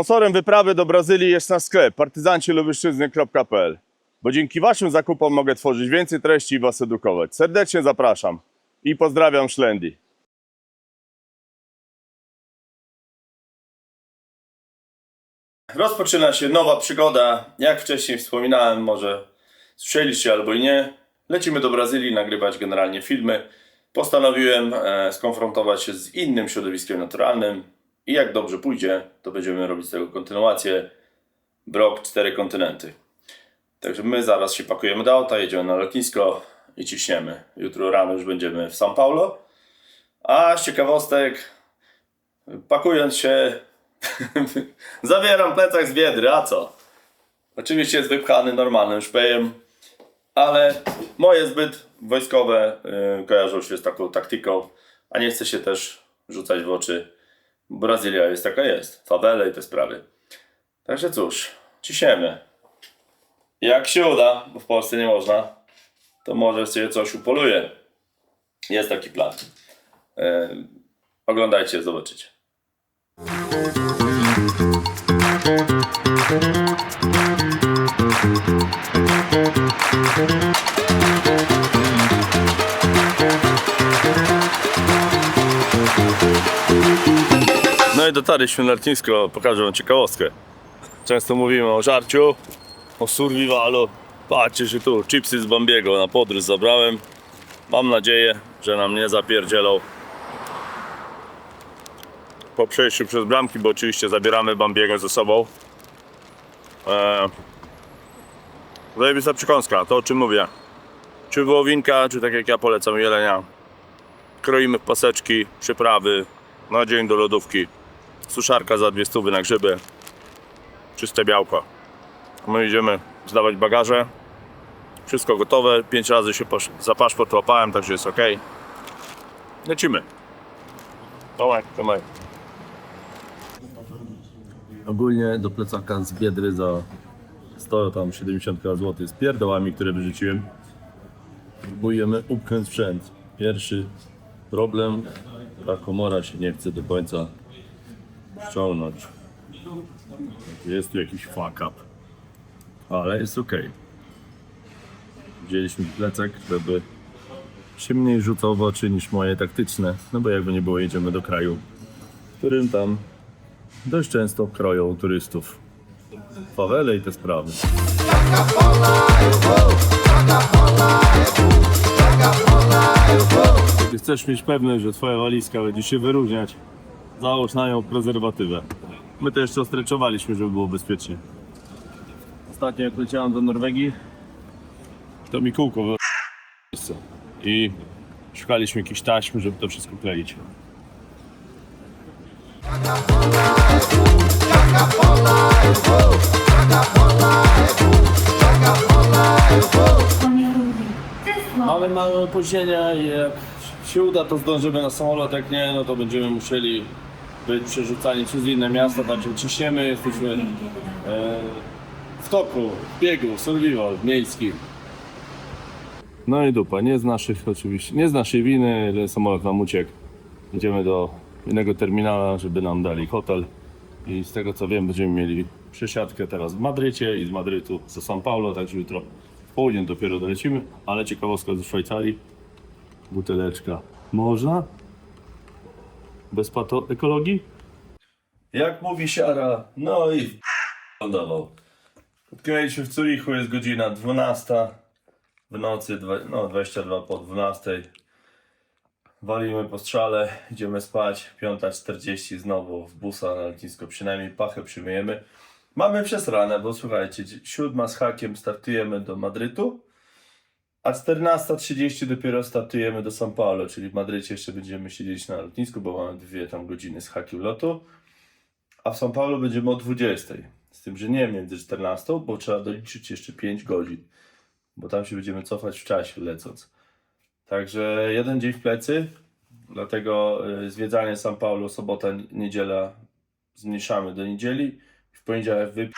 Sponsorem wyprawy do Brazylii jest nasz sklep partyzancilubyszyzny.pl bo dzięki Waszym zakupom mogę tworzyć więcej treści i Was edukować. Serdecznie zapraszam i pozdrawiam Szlendi. Rozpoczyna się nowa przygoda. Jak wcześniej wspominałem, może słyszeliście albo i nie, lecimy do Brazylii nagrywać generalnie filmy. Postanowiłem e, skonfrontować się z innym środowiskiem naturalnym i jak dobrze pójdzie, to będziemy robić z tego kontynuację. Brok cztery kontynenty. Także my zaraz się pakujemy do auta, jedziemy na lotnisko i ciśniemy. Jutro rano już będziemy w São Paulo. A z ciekawostek, pakując się, zabieram plecak z biedry, a co? Oczywiście jest wypchany normalnym szpejem, ale moje zbyt wojskowe yy, kojarzą się z taką taktyką, a nie chcę się też rzucać w oczy. Brazylia jest taka jest, fawele i te sprawy. Także cóż, ciśniemy. Jak się uda, bo w Polsce nie można, to może się coś upoluje. Jest taki plan. E, oglądajcie, zobaczycie. I dotarliśmy na lotnisko, pokażę wam ciekawostkę. Często mówimy o żarciu, o survivalu. Patrzcie się tu, chipsy z Bambiego na podróż zabrałem. Mam nadzieję, że nam nie zapierdzielą po przejściu przez bramki, bo oczywiście zabieramy Bambiego ze sobą. Eee, zajebista przekąska, to o czym mówię. Czy wołowinka, czy tak jak ja polecam jelenia. Kroimy w paseczki, przyprawy, na dzień do lodówki. Suszarka za dwie stówy na grzyby. Czyste białko. My idziemy zdawać bagaże. Wszystko gotowe. Pięć razy się za paszport łapałem, także jest ok. Lecimy. Tomaj, tomaj. Ogólnie do plecaka z Biedry za 100 tam 70 zł z pierdołami, które wyrzuciłem. Próbujemy upchnąć sprzęt. Pierwszy problem, ta komora się nie chce do końca ściągnąć. Jest tu jakiś fuck up. Ale jest ok. Wzięliśmy plecak, żeby się mniej rzucał w oczy niż moje taktyczne. No bo jakby nie było, jedziemy do kraju, w którym tam dość często kroją turystów. Fawele i te sprawy. Chcesz mieć pewność, że twoja walizka będzie się wyróżniać, załóż na nią prezerwatywę. My to jeszcze ostreczowaliśmy, żeby było bezpiecznie. Ostatnio jak leciałem do Norwegii, to mi kółko wy... i szukaliśmy jakiejś taśmy, żeby to wszystko kleić. Mamy małe opóźnienia i jak się uda, to zdążymy na samolot, jak nie, no to będziemy musieli być przerzucani przez inne miasta, także ciśniemy, jesteśmy e, w toku, w biegu, survival miejski. No i dupa, nie z naszych oczywiście, nie z naszej winy, że samolot nam uciekł. Idziemy do innego terminala, żeby nam dali hotel i z tego co wiem będziemy mieli przesiadkę teraz w Madrycie i z Madrytu do São Paulo, także jutro w południe dopiero dolecimy, ale ciekawostka ze Szwajcarii, buteleczka można? Bez pato ekologii? Jak mówi siara, no i lądował. Odkryliśmy w Zurichu, jest godzina 12 w nocy, no 22 po 12. Walimy po strzale, idziemy spać, 5.40 znowu w busa na lotnisko, przynajmniej pachę przymyjemy. Mamy przez ranę, bo słuchajcie, siódma z hakiem startujemy do Madrytu, a 14.30 dopiero startujemy do São Paulo, czyli w Madrycie jeszcze będziemy siedzieć na lotnisku, bo mamy dwie tam godziny z hakiem lotu, a w São Paulo będziemy o 20.00. Z tym, że nie między 14, bo trzeba doliczyć jeszcze 5 godzin, bo tam się będziemy cofać w czasie lecąc. Także jeden dzień w plecy, dlatego y, zwiedzanie São Paulo, sobota, niedziela zmniejszamy do niedzieli. W poniedziałek wyp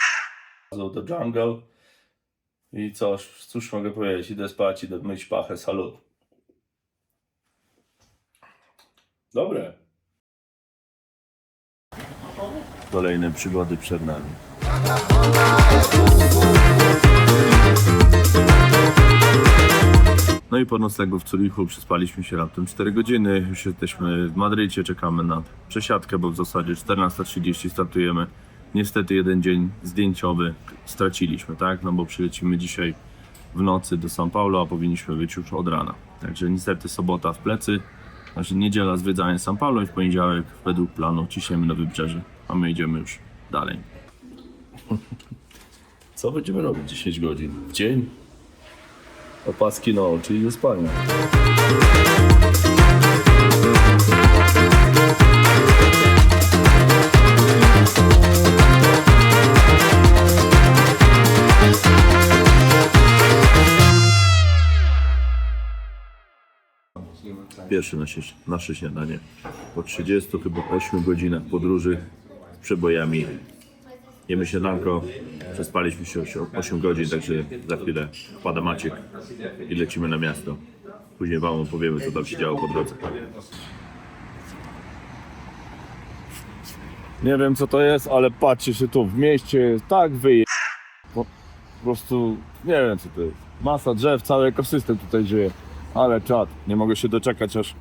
do jungle. I cóż, cóż mogę powiedzieć, idę spać, idę myć pachę, salut. Dobre. Kolejne przygody przed nami. No i po noclegu w Zurichu przespaliśmy się raptem 4 godziny. Już jesteśmy w Madrycie, czekamy na przesiadkę, bo w zasadzie 14.30 startujemy. Niestety jeden dzień zdjęciowy straciliśmy, tak? No bo przylecimy dzisiaj w nocy do São Paulo, a powinniśmy być już od rana. Także niestety sobota w plecy, znaczy niedziela zwiedzanie São Paulo i w poniedziałek według planu ciśniemy na wybrzeże, a my idziemy już dalej. Co będziemy robić 10 godzin? W dzień? Opaski na oczy i do spania. Pierwsze nasze, nasze śniadanie po 30 chyba 8 godzinach podróży przebojami. Jemy śniadanko, przespaliśmy się 8, 8 godzin, także za chwilę wpada Maciek i lecimy na miasto. Później wam opowiemy, co tam się działo po drodze. Nie wiem co to jest, ale patrzcie się tu w mieście tak wyje... Po prostu nie wiem co to jest. Masa drzew, cały ekosystem tutaj żyje. Ale czad, nie mogę się doczekać aż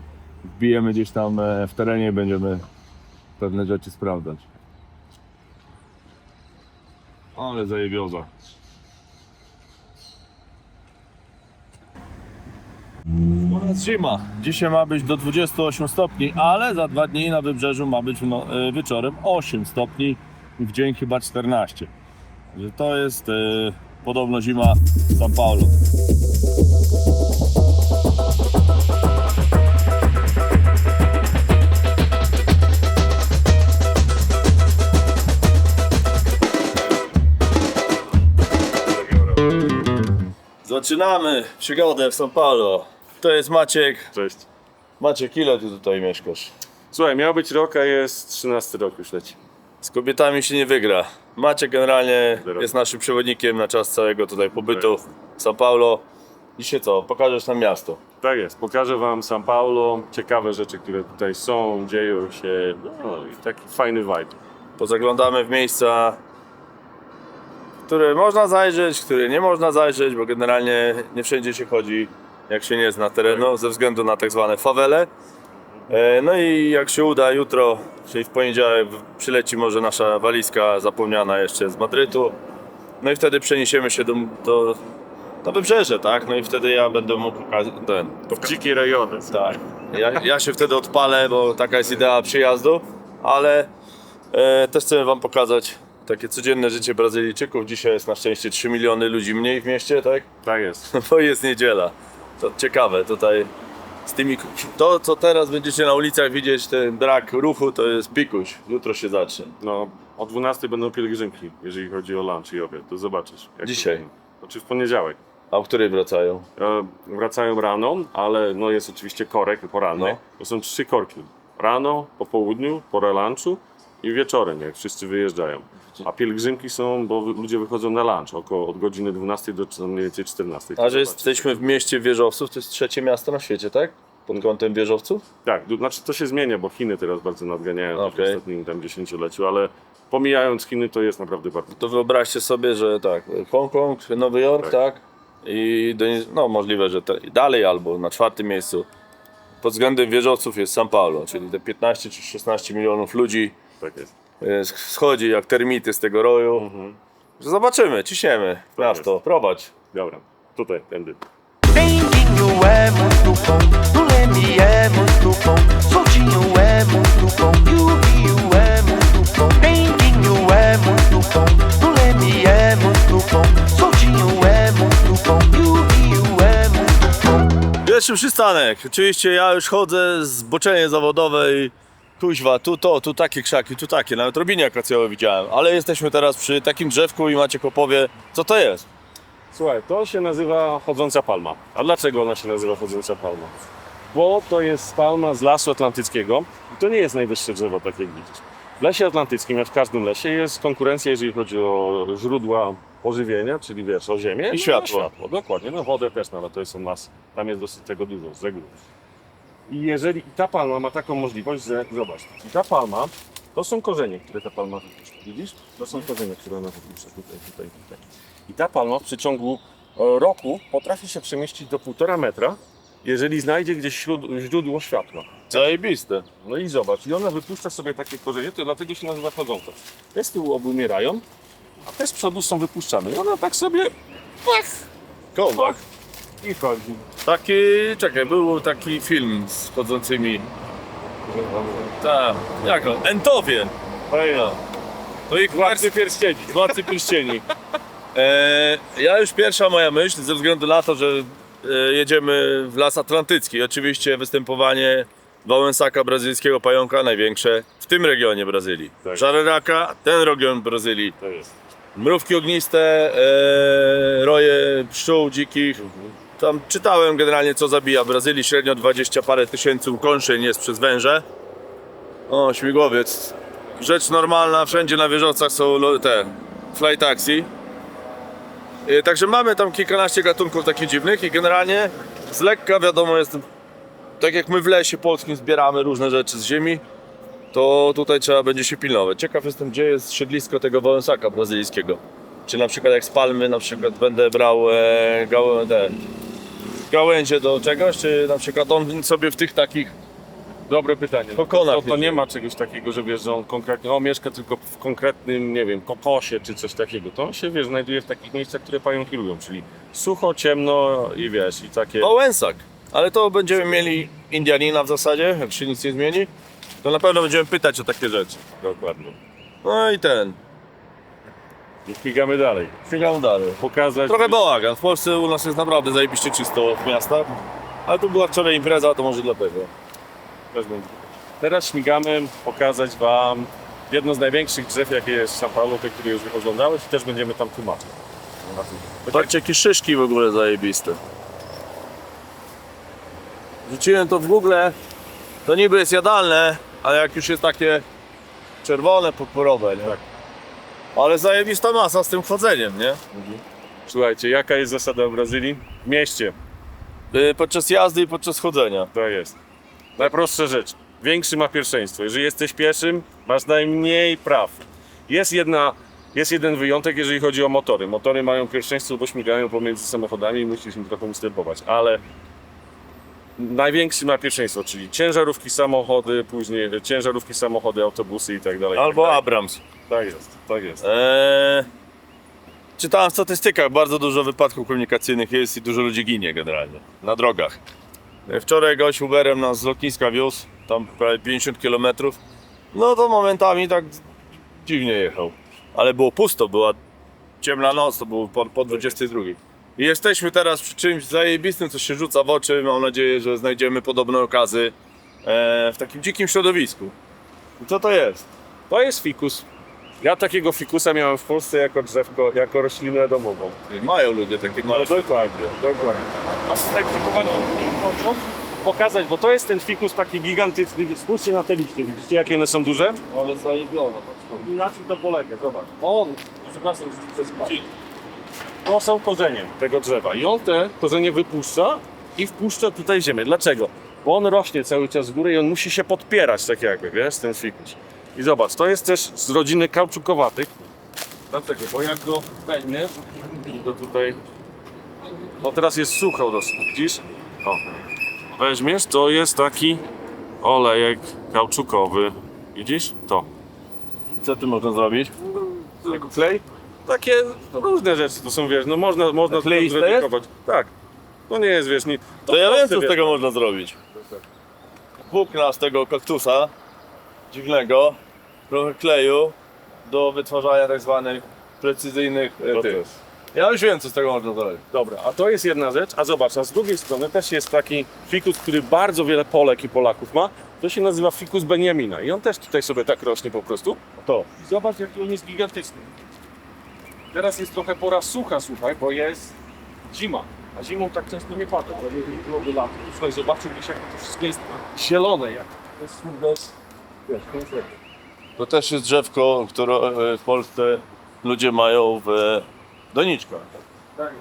wbijemy gdzieś tam e, w terenie i będziemy pewne rzeczy sprawdzać. Ale zajebioza. Zima. Dzisiaj ma być do 28 stopni, ale za dwa dni na wybrzeżu ma być no, e, wieczorem 8 stopni, w dzień chyba 14. Że to jest e, podobno zima São Paulo. Zaczynamy przygodę w São Paulo. To jest Maciek. Cześć. Maciek, ile ty tutaj mieszkasz? Słuchaj, miał być rok, a jest 13 rok już leci. Z kobietami się nie wygra. Maciek generalnie Zero. jest naszym przewodnikiem na czas całego tutaj pobytu w São Paulo. Dzisiaj co? Pokażesz nam miasto. Tak jest. Pokażę wam São Paulo, ciekawe rzeczy, które tutaj są, dzieją się. No i taki fajny vibe. Pozaglądamy w miejsca, w które można zajrzeć, w które nie można zajrzeć, bo generalnie nie wszędzie się chodzi, jak się nie zna terenu, ze względu na tak zwane fawele. E, No i jak się uda jutro, czyli w poniedziałek przyleci może nasza walizka zapomniana jeszcze z Madrytu. No i wtedy przeniesiemy się do, do, do wybrzeże, tak? No i wtedy ja będę mógł pokazać ten, W dzikie rejony. tak. Ja, ja się wtedy odpalę, bo taka jest idea przyjazdu, ale e, też chcę Wam pokazać takie codzienne życie Brazylijczyków. Dzisiaj jest na szczęście 3 miliony ludzi mniej w mieście, tak? Tak jest. Bo jest niedziela. To ciekawe tutaj. Z tymi, to, co teraz będziecie na ulicach widzieć, ten brak ruchu, to jest pikuś. Jutro się zacznie. No, o 12 będą pielgrzymki, jeżeli chodzi o lunch i obiad. To zobaczysz. jak to Dzisiaj? będzie. Znaczy w poniedziałek. A o której wracają? E, wracają rano, ale no jest oczywiście korek poranny. No. To są trzy korki. Rano, po południu, pora lunchu i wieczorem, jak wszyscy wyjeżdżają. A pielgrzymki są, bo ludzie wychodzą na lunch około od godziny 12 do mniej więcej 14. A że jesteśmy w mieście wieżowców, to jest trzecie miasto na świecie, tak? Pod kątem wieżowców? Tak, du- znaczy to się zmienia, bo Chiny teraz bardzo nadganiają Okej. w ostatnim tam dziesięcioleciu, ale pomijając Chiny to jest naprawdę bardzo. To wyobraźcie sobie, że tak, Hongkong, Nowy Jork, tak? Tak. I do, no możliwe, że te, dalej albo na czwartym miejscu. Pod względem wieżowców jest São Paulo, czyli te 15 czy 16 milionów ludzi Tak jest. e, schodzi jak termity z tego roju. Zobaczymy, ciśniemy w miasto, prowadź. Dobra, tutaj, tędy. Bendinho é muito bom, o Leme é muito bom, Soltinho é muito bom e o Rio é muito bom. Bendinho é muito bom, o Leme é muito bom, Soltinho é muito bom e o Rio é muito bom. Pierwszy przystanek. Oczywiście ja już chodzę zboczenie zawodowe i tuźwa, tu to, tu takie krzaki, tu takie. Nawet robinie akacjowe widziałem. Ale jesteśmy teraz przy takim drzewku i Maciek opowie, co to jest. Słuchaj, to się nazywa chodząca palma. A dlaczego ona się nazywa chodząca palma? Bo to jest palma z lasu atlantyckiego i to nie jest najwyższe drzewo, tak jak widzisz. W lesie atlantyckim, jak w każdym lesie, jest konkurencja, jeżeli chodzi o źródła pożywienia, czyli wiesz, o ziemię. no światło. Światło. Dokładnie, no wodę też, no ale to jest u nas, tam jest dosyć tego dużo, z reguły. I jeżeli i ta palma ma taką możliwość, że zobacz, i ta palma To są korzenie, które ta palma wypuszcza. Widzisz? To są korzenie, które ona wypuszcza tutaj, tutaj, tutaj. I ta palma w przeciągu e, roku potrafi się przemieścić do półtora metra, jeżeli znajdzie gdzieś źródło światła. Zajebiste. No i zobacz, i ona wypuszcza sobie takie korzenie, to dlatego się nazywa chodząca. Te z tyłu obumierają, a te z przodu są wypuszczane. I ona tak sobie pach, Kołak. I chodzi. Taki, czekaj, był taki film z chodzącymi. Tak, jak on? Entowie. Fajna. No i Władcy pierścieni. Władcy Pierścieni. E, ja już pierwsza moja myśl, ze względu na to, że e, jedziemy w las atlantycki. Oczywiście występowanie Wałęsaka, brazylijskiego pająka, największe w tym regionie Brazylii. Tak. Żareraka, ten region Brazylii. To jest. Mrówki ogniste, e, roje pszczół dzikich. Tam czytałem generalnie co zabija w Brazylii, średnio 20 parę tysięcy ukąszeń jest przez węże. O, śmigłowiec. Rzecz normalna, wszędzie na wieżowcach są te fly taxi. E, Także mamy tam kilkanaście gatunków takich dziwnych i generalnie z lekka wiadomo jest, tak jak my w lesie polskim zbieramy różne rzeczy z ziemi, to tutaj trzeba będzie się pilnować. Ciekaw jestem, gdzie jest siedlisko tego wąsaka brazylijskiego. Czy na przykład jak z palmy na przykład będę brał e, gałę, gałęzie do czegoś, czy na przykład on sobie w tych takich Dobre pytanie. To, to nie ma czegoś takiego, że wiesz, że on konkretnie, o mieszka tylko w konkretnym, nie wiem, kokosie czy coś takiego. To on się, wiesz, znajduje w takich miejscach, które pająki lubią, czyli sucho, ciemno i wiesz, i takie... Wałęsak. Ale to będziemy mieli Indianina w zasadzie, jak się nic nie zmieni. To na pewno będziemy pytać o takie rzeczy. Dokładnie. No i ten. I klikamy dalej. Chwilę dalej. Pokazać... Trochę bałagan. W Polsce u nas jest naprawdę zajebiście czysto w miastach. Ale tu była wczoraj impreza, to może dlatego. Też będzie. Teraz śmigamy pokazać Wam jedno z największych drzew, jakie jest w São Paulo, te, które już oglądałeś i też będziemy tam tłumaczyć. Patrzcie, jakie szyszki w ogóle zajebiste. Rzuciłem to w Google. To niby jest jadalne, ale jak już jest takie czerwone, purpurowe, nie? Tak. Ale zajebista masa z tym chodzeniem, nie? Słuchajcie, jaka jest zasada w Brazylii? W mieście Y, Podczas jazdy i podczas chodzenia. to jest. Najprostsza rzecz. Większy ma pierwszeństwo. Jeżeli jesteś pieszym, masz najmniej praw. Jest jedna, jest jeden wyjątek, jeżeli chodzi o motory. Motory mają pierwszeństwo, bo śmigają pomiędzy samochodami i musisz im trochę ustępować, ale największy ma pierwszeństwo, czyli ciężarówki, samochody, później ciężarówki, samochody, autobusy i tak dalej. tak Albo dalej. Abrams. Tak jest, tak jest. Eee, czytałem w statystykach, bardzo dużo wypadków komunikacyjnych jest i dużo ludzi ginie generalnie na drogach. E, Wczoraj gość Uberem nas z lotniska wiózł, tam prawie 50 km. No to momentami tak dziwnie jechał. Ale było pusto, była ciemna noc, to było po, po 22. Jesteśmy teraz przy czymś zajebistym, co się rzuca w oczy. Mam nadzieję, że znajdziemy podobne okazy e, w takim dzikim środowisku. I co to jest? To jest fikus. Ja takiego fikusa miałem w Polsce jako drzewko, jako roślinę domową. Mają ludzie takie małe. dokładnie, dokładnie. A tak tylko pokazać, bo to jest ten fikus taki gigantyczny. Spójrzcie na te liście, widzicie jakie one są duże? Ale zajebione. I na czym to polega, zobacz. On, przepraszam, że przez To są korzenie tego drzewa i on te korzenie wypuszcza i wpuszcza tutaj ziemię. Dlaczego? Bo on rośnie cały czas w górę i on musi się podpierać tak jakby, wiesz, ten fikus. I zobacz, to jest też z rodziny kauczukowatych. Dlatego, bo jak go weźmiesz, to tutaj... No teraz jest sucho dosyć, widzisz? O. Weźmiesz, to jest taki olejek kauczukowy. Widzisz? To. Co tu można zrobić? Jako klej? Takie różne rzeczy to są, wiesz, no można, można to zredukować. Tak. To nie jest, wiesz, nie... To ja wiem, co z tego można zrobić. Włókna z tego kaktusa dziwnego, trochę kleju do wytwarzania tak zwanych precyzyjnych e, tych. Ja już wiem, co z tego można zrobić. Dobra, a to jest jedna rzecz, a zobacz, a z drugiej strony też jest taki fikus, który bardzo wiele Polek i Polaków ma. To się nazywa fikus Beniamina i on też tutaj sobie tak rośnie po prostu. To. I zobacz, jaki on jest gigantyczny. Teraz jest trochę pora sucha, słuchaj, bo jest zima. A zimą tak często nie pada, bo jeżeli byłoby lato. Słuchaj, zobaczyłbyś, jak to wszystko jest zielone, jak to jest, jest wiesz, konkretnie. To też jest drzewko, które e, w Polsce ludzie mają w doniczkach. Tak.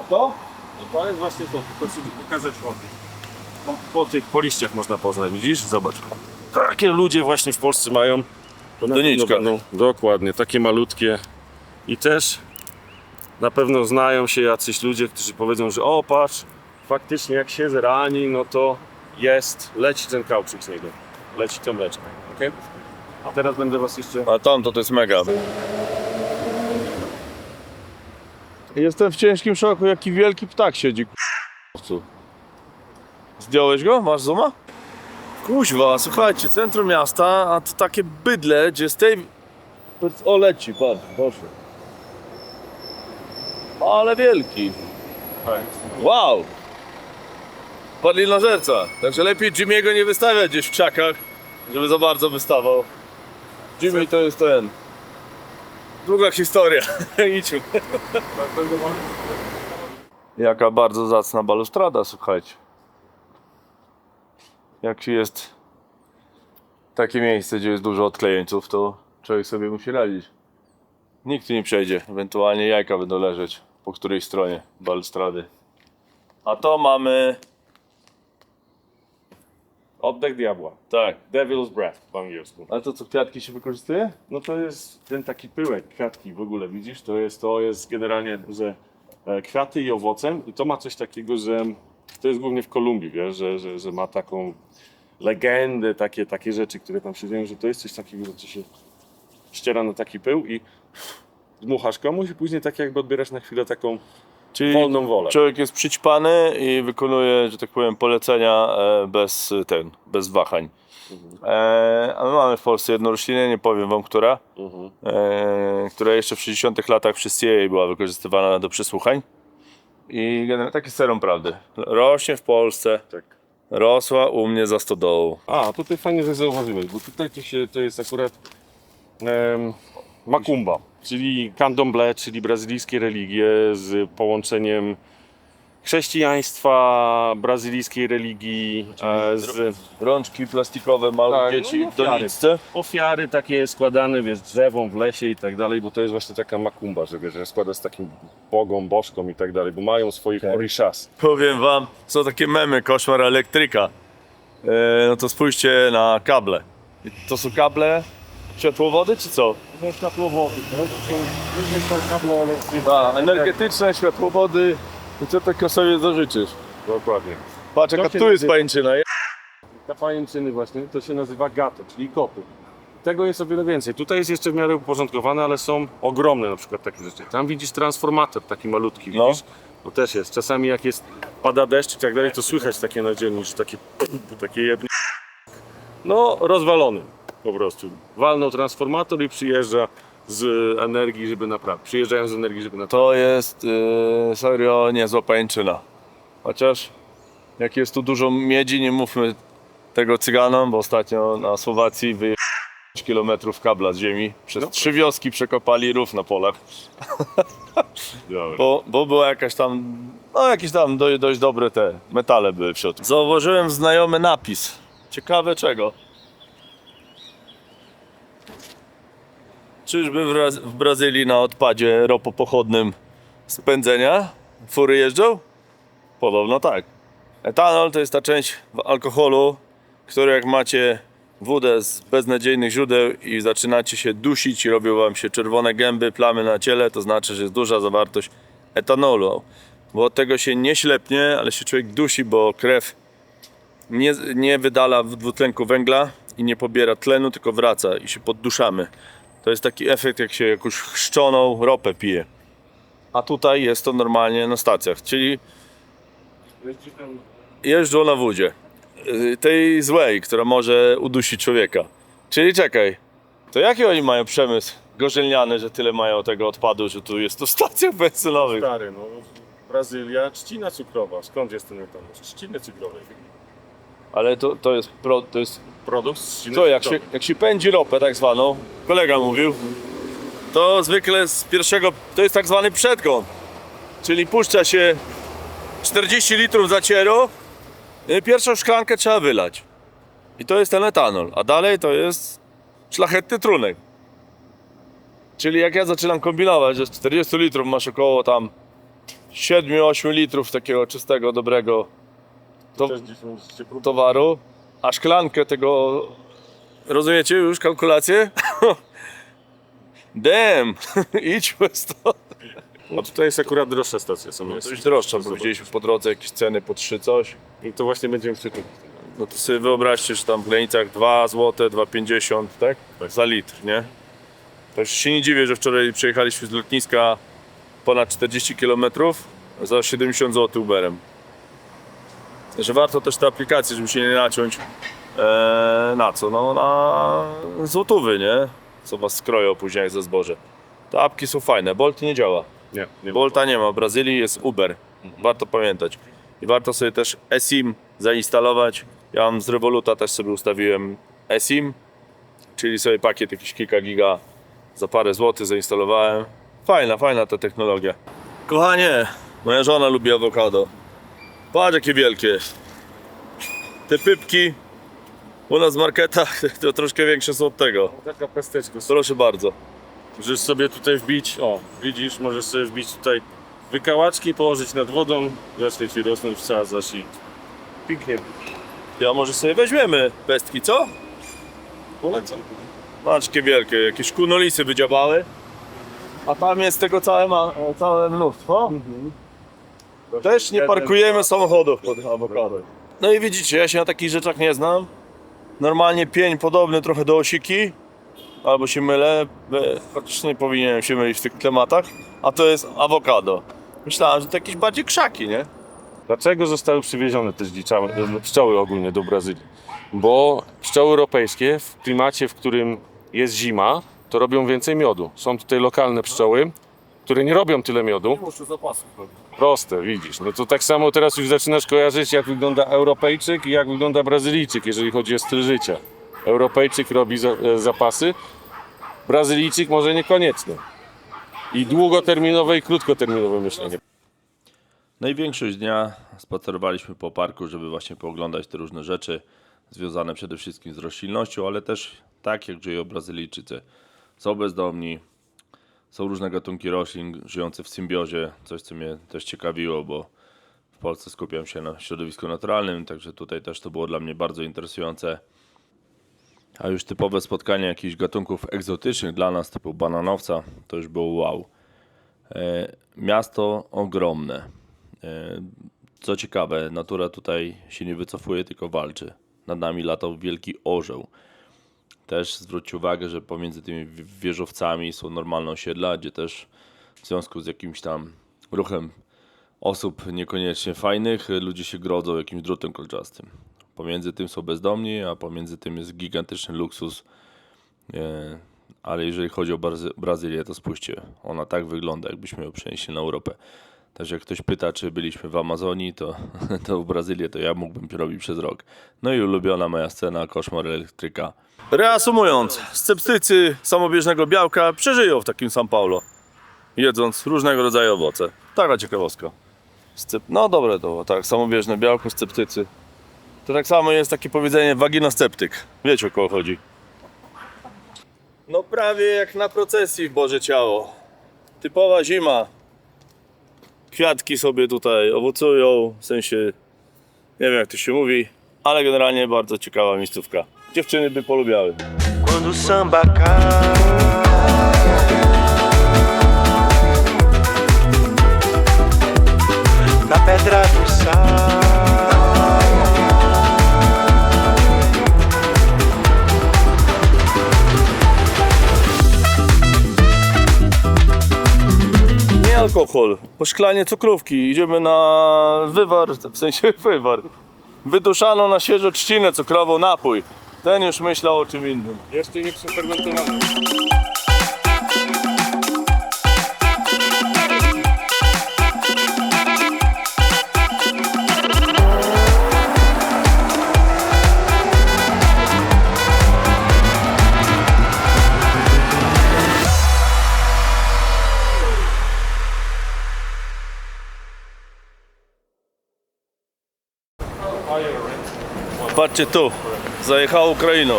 A to? No to jest właśnie to, tylko chcę pokazać o Po, po tych, po liściach można poznać, widzisz? Zobacz. takie ludzie właśnie w Polsce mają. Pewno będą- Dokładnie, takie malutkie. I też na pewno znają się jacyś ludzie, którzy powiedzą, że o patrz, faktycznie jak się zrani, no to jest, leci ten kauczyk z niego. Leci to mleczko. Okay? A teraz będę was jeszcze... A tam to, to jest mega. Jestem w ciężkim szoku, jaki wielki ptak siedzi. k***cu. Zdjąłeś go? Masz zooma? Kuźwa, słuchajcie, centrum miasta, a to takie bydle, gdzie z tej... O, leci, patrz, proszę. Ale wielki. Wow! Padli na żerca. Także lepiej Jimmy'ego nie wystawiać gdzieś w krzakach, żeby za bardzo wystawał. Jimmy to jest ten. Długa historia. Idźmy. Jaka bardzo zacna balustrada, słuchajcie. Jak jest takie miejsce, gdzie jest dużo odklejeńców, to człowiek sobie musi radzić. Nikt tu nie przejdzie. Ewentualnie jajka będą leżeć po której stronie balustrady. A to mamy. Oddech diabła. Tak. Devil's Breath po angielsku. Ale to co kwiatki się wykorzystuje? No to jest ten taki pyłek, kwiatki w ogóle, widzisz? To jest, to jest generalnie, że e, kwiaty i owocem i to ma coś takiego, że to jest głównie w Kolumbii, wiesz, że, że, że ma taką legendę, takie, takie rzeczy, które tam się dzieją, że to jest coś takiego, że to się ściera na taki pył i dmuchasz komuś i później tak jakby odbierasz na chwilę taką Czyli wolną wolę. Człowiek jest przyćpany i wykonuje, że tak powiem, polecenia e, bez e, ten, bez wahań. E, a my mamy w Polsce jedną roślinę, nie powiem wam, która, Mhm. e, która jeszcze w 60 latach przez CIA była wykorzystywana do przesłuchań. I generalnie taki serum prawdy. Rośnie w Polsce, Tak. rosła u mnie za stodołą. A, tutaj fajnie, że zauważyłeś, bo tutaj to, się, to jest akurat em, Macumba, czyli candomblé, czyli brazylijskie religie z połączeniem chrześcijaństwa, brazylijskiej religii, e, z Rączki plastikowe, małe Tak, no dzieci i w ofiary. doniczce. ofiary takie składane, wiesz, drzewą w lesie i tak dalej, bo to jest właśnie taka Macumba, że wiesz, że składa z takim bogom, bożkom i tak dalej, bo mają swoich orishas. Powiem wam, są takie memy, koszmar elektryka. E, no to spójrzcie na kable. I To są kable światłowody, czy co? Światłowody, Tak, energetyczne światłowody. I co tylko sobie zażyczysz? Dokładnie. Patrz, jaka To się tu jest nazywa- pańczyna. je- Ta pajęczyny właśnie, to się nazywa gato, czyli kopy. Tego jest o wiele więcej. Tutaj jest jeszcze w miarę uporządkowane, ale są ogromne na przykład takie rzeczy. Tam widzisz transformator taki malutki, No. widzisz? No też jest. Czasami jak jest, pada deszcz i tak dalej, to słychać takie na dzielni, że takie, takie jedno. No, rozwalony po prostu. Walnął transformator i przyjeżdża z energii, żeby naprawić. Przyjeżdżają z energii, żeby naprawić. To jest e, serio niezła pańczyna. Chociaż jak jest tu dużo miedzi, nie mówmy tego cyganom, bo ostatnio na Słowacji wyjechali kilometrów kabla z ziemi. Przez trzy wioski przekopali rów na polach. Bo, bo była jakaś tam, no jakieś tam do, dość dobre te metale były w środku. Zauważyłem znajomy napis. Ciekawe czego. Czyżby w, w Brazylii na odpadzie ropopochodnym spędzenia fury jeżdżą? Podobno tak. Etanol to jest ta część w alkoholu, który jak macie wódę z beznadziejnych źródeł i zaczynacie się dusić i robią wam się czerwone gęby, plamy na ciele, to znaczy, że jest duża zawartość etanolu. Bo od tego się nie ślepnie, ale się człowiek dusi, bo krew nie, nie wydala dwutlenku węgla i nie pobiera tlenu, tylko wraca i się podduszamy. To jest taki efekt, jak się jakąś chrzczoną ropę pije. A tutaj jest to normalnie na stacjach, czyli jeżdżą na wódzie. Yy, Tej złej, która może udusić człowieka. Czyli czekaj, to jaki oni mają przemysł gorzelniany, że tyle mają tego odpadu, że tu jest to stacja benzynowych? Stary, no. Brazylia, trzcina cukrowa. Skąd jest ten etanol? Z trzciny cukrowej. Ale to, to jest pro, to jest Produkt z Co, jak się, jak się pędzi ropę tak zwaną, kolega mówił, to zwykle z pierwszego, to jest tak zwany przedgon. Czyli puszcza się 40 litrów zacieru, i pierwszą szklankę trzeba wylać. I to jest ten etanol, a dalej to jest szlachetny trunek. Czyli jak ja zaczynam kombinować, że z 40 litrów masz około tam 7-8 litrów takiego czystego, dobrego to, towaru, a szklankę tego Rozumiecie już kalkulację? Damn! Idźmy stąd. A tutaj jest akurat droższa stacja są jest. Coś droższa, bo widzieliśmy po drodze jakieś ceny po 3 coś. I to właśnie będziemy przykryć. No to sobie wyobraźcie, że tam w granicach 2 zł, 2,50 tak? Za litr, nie? To już się nie dziwię, że wczoraj przyjechaliśmy z lotniska ponad 40 km za 70 zł Uberem. Że warto też te aplikacje, żeby się nie naciąć eee, na co? No na złotówy, nie? Co was skroją później jak ze zboże. Te apki są fajne, Bolt nie działa. Nie, nie. Bolta nie ma, w Brazylii jest Uber. Warto pamiętać. I warto sobie też eSIM zainstalować. Ja mam z Revoluta też sobie ustawiłem eSIM, czyli sobie pakiet jakiś kilka giga za parę złotych zainstalowałem. Fajna, fajna ta technologia. Kochanie, moja żona lubi awokado. Patrz jakie wielkie. Te pypki u nas w marketach to troszkę większe są od tego. Taka pesteczka. Proszę bardzo. Możesz sobie tutaj wbić, o widzisz, możesz sobie wbić tutaj wykałaczki, położyć nad wodą, zacznie ci rosnąć wsadzasz i pięknie. Ja może sobie weźmiemy pestki, co? Polecam. Patrz jakie wielkie, jakieś kunolisy wydziabały. A tam jest tego całe, ma, całe mnóstwo. Też nie parkujemy samochodów pod awokado. No i widzicie, ja się na takich rzeczach nie znam. Normalnie pień podobny trochę do osiki. Albo się mylę, e, chociaż nie powinienem się mylić w tych tematach. A to jest awokado. Myślałem, że to jakieś bardziej krzaki, nie? Dlaczego zostały przywiezione te zliczały, e, pszczoły ogólnie do Brazylii? Bo pszczoły europejskie w klimacie, w którym jest zima, to robią więcej miodu. Są tutaj lokalne pszczoły, które nie robią tyle miodu. Muszę zapasów Proste, widzisz. No to tak samo teraz już zaczynasz kojarzyć, jak wygląda Europejczyk i jak wygląda Brazylijczyk, jeżeli chodzi o styl życia. Europejczyk robi za, e, zapasy, Brazylijczyk może niekoniecznie. I długoterminowe i krótkoterminowe myślenie. No i większość dnia spacerowaliśmy po parku, żeby właśnie pooglądać te różne rzeczy związane przede wszystkim z roślinnością, ale też tak jak żyją Brazylijczycy. Są bezdomni, są różne gatunki roślin żyjące w symbiozie, coś co mnie też ciekawiło, bo w Polsce skupiam się na środowisku naturalnym, także tutaj też to było dla mnie bardzo interesujące. A już typowe spotkanie jakichś gatunków egzotycznych dla nas, typu bananowca, to już było wow. E, Miasto ogromne. E, Co ciekawe, natura tutaj się nie wycofuje, tylko walczy. Nad nami latał wielki orzeł. Też zwróćcie uwagę, że pomiędzy tymi wi- wieżowcami są normalne osiedla, gdzie też w związku z jakimś tam ruchem osób niekoniecznie fajnych, ludzie się grodzą jakimś drutem kolczastym. Pomiędzy tym są bezdomni, a pomiędzy tym jest gigantyczny luksus. E, ale jeżeli chodzi o Brazy- Brazylię, to spójrzcie, ona tak wygląda, jakbyśmy ją przenieśli na Europę. Także jak ktoś pyta, czy byliśmy w Amazonii, to, to w Brazylię to ja mógłbym robić przez rok. No i ulubiona moja scena, koszmar elektryka. Reasumując, sceptycy samobieżnego białka przeżyją w takim São Paulo, jedząc różnego rodzaju owoce. Taka ciekawostka. No dobre to, tak, samobieżne białko, sceptycy. To tak samo jest takie powiedzenie waginosceptyk. Wiecie o kogo chodzi. No prawie jak na procesji w Boże Ciało. Typowa zima. Kwiatki sobie tutaj owocują, w sensie nie wiem jak to się mówi, ale generalnie bardzo ciekawa miejscówka. Dziewczyny by polubiały. Na pedra alkohol, po szklanie cukrówki. Idziemy na wywar, w sensie wywar. Wyduszaną na świeżo trzcinę cukrową napój. Ten już myślał o czym innym. Jeszcze nie przefermentowane. Tu, zajechał Ukrainą.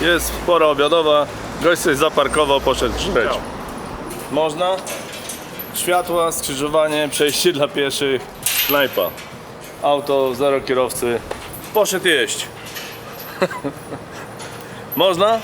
Jest pora obiadowa, gość sobie zaparkował, poszedł żreć. Można? Światła, skrzyżowanie, przejście dla pieszych, knajpa. Auto, zero kierowcy. Poszedł jeść. Można?